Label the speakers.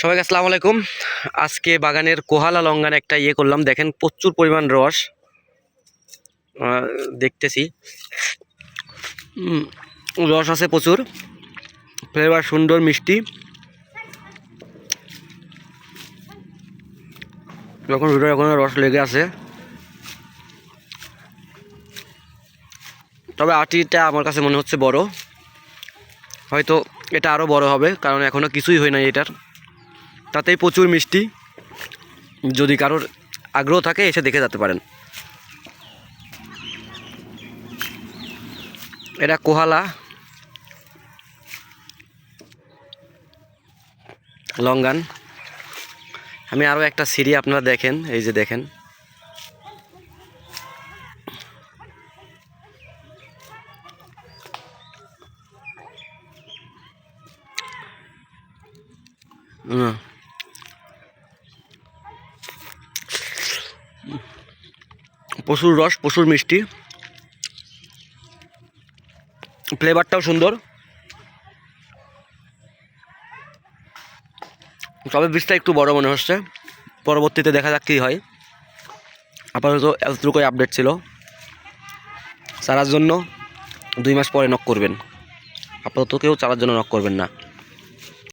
Speaker 1: সবাইকে আসসালামু আলাইকুম। আজকে বাগানের কোহালা লঙ্গানে একটা ইয়ে করলাম। দেখেন প্রচুর পরিমাণ রস। দেখতেছি। রস আছে প্রচুর। ফ্লেভার সুন্দর, মিষ্টি। যখন ভিতরে এখনও রস লেগে আছে। তবে আটিটা আমার কাছে মনে হচ্ছে বড়। হয়তো এটা আরও বড় হবে, কারণ এখনও কিছুই হয় নাই এটার। তাতেই প্রচুর মিষ্টি। যদি কারোর আগ্রহ থাকে, এসে দেখে যেতে পারেন। এটা কোহালা। লঙ্গান। আমি আরও একটা সিঁড়ি আপনারা দেখেন, এই যে দেখেন। হুম। প্রচুর রস প্রচুর মিষ্টি। ফ্লেভারটাও সুন্দর। তবে বীজটা একটু বড় মনে হচ্ছে। পরবর্তীতে দেখা যাক কী হয়। আপাতত এতটুকুই আপডেট ছিল। চারার জন্য দুই মাস পরে নক করবেন। আপাতত কেউ চারার জন্য নক করবেন না।